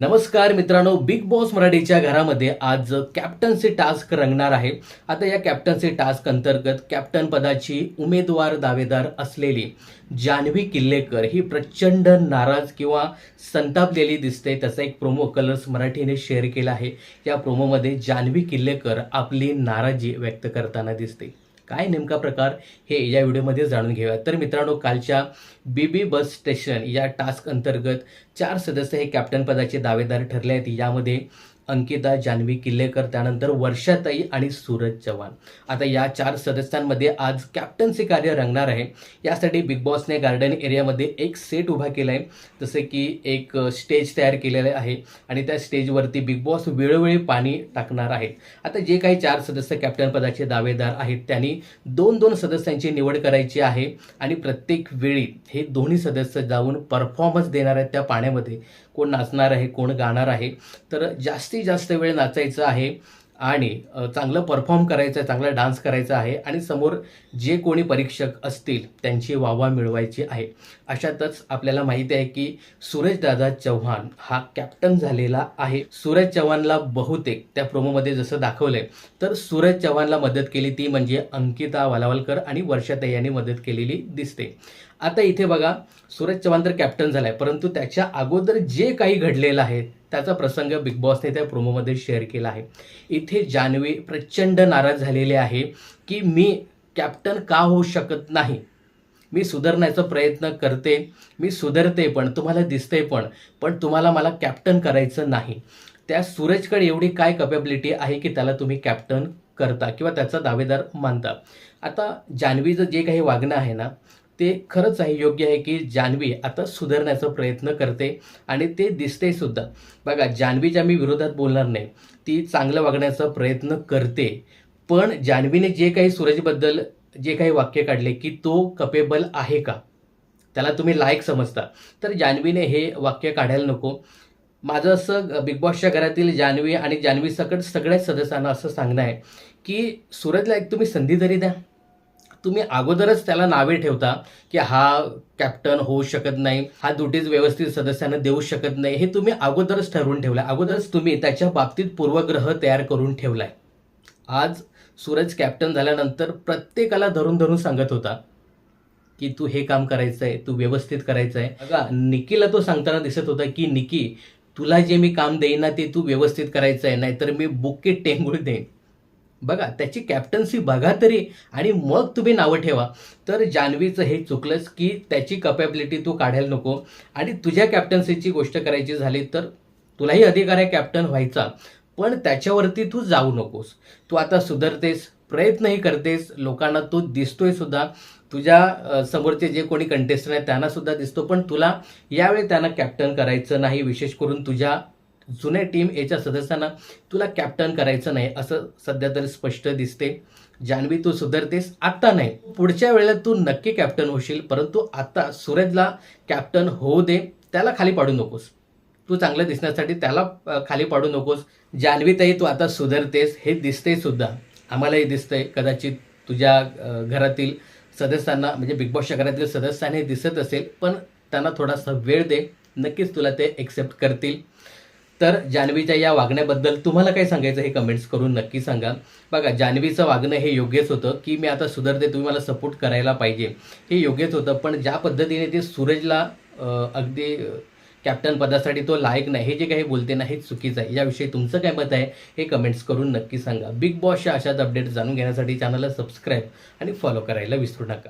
नमस्कार मित्रांनो big boss मराठीच्या घरामध्ये आज कॅप्टन्सी टास्क रंगणार आहे. आता या कॅप्टन्सी टास्क अंतर्गत कॅप्टन पदाची उमेदवार दावेदार असलेली जान्हवी किल्लेकर ही प्रचंड नाराज किंवा संतापलेली दिसते. त्याचा एक प्रोमो कलर्स मराठीने शेअर केला आहे. या प्रोमोमध्ये जान्हवी किल्लेकर आपली नाराजी व्यक्त करताना दिसते. काय नेमका प्रकार हे या व्हिडिओमध्ये जाणून घेऊया तर मित्रांनो कालच्या बीबी बस स्टेशन या टास्क अंतर्गत चार सदस्य हे कॅप्टन पदाचे दावेदार ठरले आहेत. यामध्ये अंकिता जान्हवी किल्लेकर त्यानंतर वर्षाताई आणि सूरज चव्हाण. आता या चार सदस्यांमध्ये आज कॅप्टन्सी कार्य रंगणार आहे. यासाठी बिग बॉसने गार्डन एरियामध्ये एक सेट उभा केला आहे जसे की एक स्टेज तयार केलेलं आहे आणि त्या स्टेजवरती बिग बॉस वेळोवेळी पाणी टाकणार आहेत. आता जे काही चार सदस्य कॅप्टन पदाचे दावेदार आहेत त्यांनी दोन दोन सदस्यांची निवड करायची आहे आणि प्रत्येक वेळी हे दोन्ही सदस्य जाऊन परफॉर्मन्स देणार आहेत त्या पाण्यामध्ये. कोण नाचणार आहे कोण गाणार आहे. तर जास्तीत जास्त वेळ नाचायचं आहे आणि चांगलं परफॉर्म करायचं आहे चांगला डान्स करायचा आहे आणि समोर जे कोणी परीक्षक असतील त्यांची वावा मिळवायची आहे. अशातच आपल्याला माहिती आहे की सूरजदादा चव्हाण हा कॅप्टन झालेला आहे. सूरज चव्हाणला बहुतेक त्या प्रोमोमध्ये जसं दाखवलंय तर सूरज चव्हाणला मदत केली ती म्हणजे अंकिता वालावलकर आणि वर्षाताई यांनी मदत केलेली दिसते. आता इथे बघा सूरज चव्हाण तर कॅप्टन आहे परंतु त्याच्या अगोदर जे काही घडलेलं आहे त्याचा प्रसंग बिग बॉसने त्या प्रोमोमध्ये शेअर केला आहे. इथे जान्हवी प्रचंड नाराज झालेले आहे की मी कॅप्टन का होऊ शकत नाही? मी सुधारण्याचा प्रयत्न करते मी सुधारते पण तुम्हाला दिसते पण पण तुम्हाला मला कॅप्टन करायचं नाही. त्या सूरजकडे एवढी काय कपॅबिलिटी आहे की त्याला तुम्ही कॅप्टन करता किंवा त्याचा दावेदार मानता? आता जान्हवीचं जे काही वागणं आहे ना ते खरंच आहे योग्य आहे की जान्हवी आता सुधारण्याचा प्रयत्न करते आणि ते दिसते सुद्धा. बघा जान्हवीच्या मी विरोधात बोलणार नाही. ती चांगलं वागण्याचा प्रयत्न करते. पण जान्हवीने जे काही सूरजबद्दल जे काही वाक्य काढले की तो कपेबल आहे का? त्याला तुम्ही लायक समजता. तर जान्हवीने हे वाक्य काढायला नको. माझं असं बिग बॉसच्या घरातील जान्हवी आणि जान्हवी सकट सगळ्याच सदस्यांना असं सांगणं आहे की सूरजला एक तुम्ही संधी तरी द्या. तुम्ही अगोदरच त्याला नावे ठेवता की हा कॅप्टन होऊ शकत नाही हा दुटीच व्यवस्थित सदस्यांना देऊ शकत नाही हे तुम्ही अगोदरच ठरवून ठेवलं अगोदरच तुम्ही त्याच्या बाबतीत पूर्वग्रह तयार करून ठेवलाय. आज सूरज कॅप्टन झाल्यानंतर प्रत्येकाला धरून धरून सांगत होता की तू हे काम करायचं आहे तू व्यवस्थित करायचं आहे बघा निकीला तो सांगताना दिसत होता की निकी तुला जे मी काम देईन ना ते तू व्यवस्थित करायचं आहे नाहीतर मी बुके टेंगुळ देईन. बघा त्याची कॅप्टन्सी बघा तरी आणि मग तुम्ही नावं ठेवा. तर जान्हवीचं हे चुकलंच की त्याची कपॅबिलिटी तू काढायला नको आणि तुझ्या कॅप्टन्सीची गोष्ट करायची झाली तर तुलाही अधिकार आहे कॅप्टन व्हायचा. पण त्याच्यावरती तू जाऊ नकोस. तू आता सुधारतेस प्रयत्नही करतेस. लोकांना तू दिसतोय सुद्धा. तुझ्या समोरचे जे कोणी कंटेस्टंट आहेत त्यांना सुद्धा दिसतो. पण तुला यावेळी त्यांना कॅप्टन करायचं नाही विशेष करून तुझ्या जुन्या टीम एच्या सदस्यांना तुला कॅप्टन करायचं नाही असं सध्या तरी स्पष्ट दिसते जान्हवी तू सुधारतेस? आत्ता नाही. पुढच्या वेळेला तू नक्की कॅप्टन होशील परंतु आता सूरजला कॅप्टन होऊ दे. त्याला खाली पाडू नकोस. तू चांगलं दिसण्यासाठी त्याला खाली पाडू नकोस. जान्हवीतही तू आता सुधारतेस हे दिसते सुद्धा. आम्हालाही दिसतंय. कदाचित तुझ्या घरातील सदस्यांना म्हणजे बिग बॉसच्या घरातील सदस्यांना हे दिसत असेल पण त्यांना थोडासा वेळ दे. नक्कीच तुला ते एक्सेप्ट करतील. तर जान्हवीच्या या वागण्याबद्दल तुम्हाला काय सांगायचं हे कमेंट्स करून नक्की सांगा. बघा जान्हवीचं वागणं हे योग्यच होतं की मी आता सुधारते तुम्ही मला सपोर्ट करायला पाहिजे. हे योग्यच होतं पण ज्या पद्धतीने ते सूरजला अगदी कॅप्टन पदासाठी तो लायक नाही हे जे काही बोलते ना हे चुकीचं आहे. याविषयी तुमचं काय मत आहे हे कमेंट्स करून नक्की सांगा. बिग बॉसच्या अशाच अपडेट जाणून घेण्यासाठी चॅनलला सबस्क्राईब आणि फॉलो करायला विसरू नका.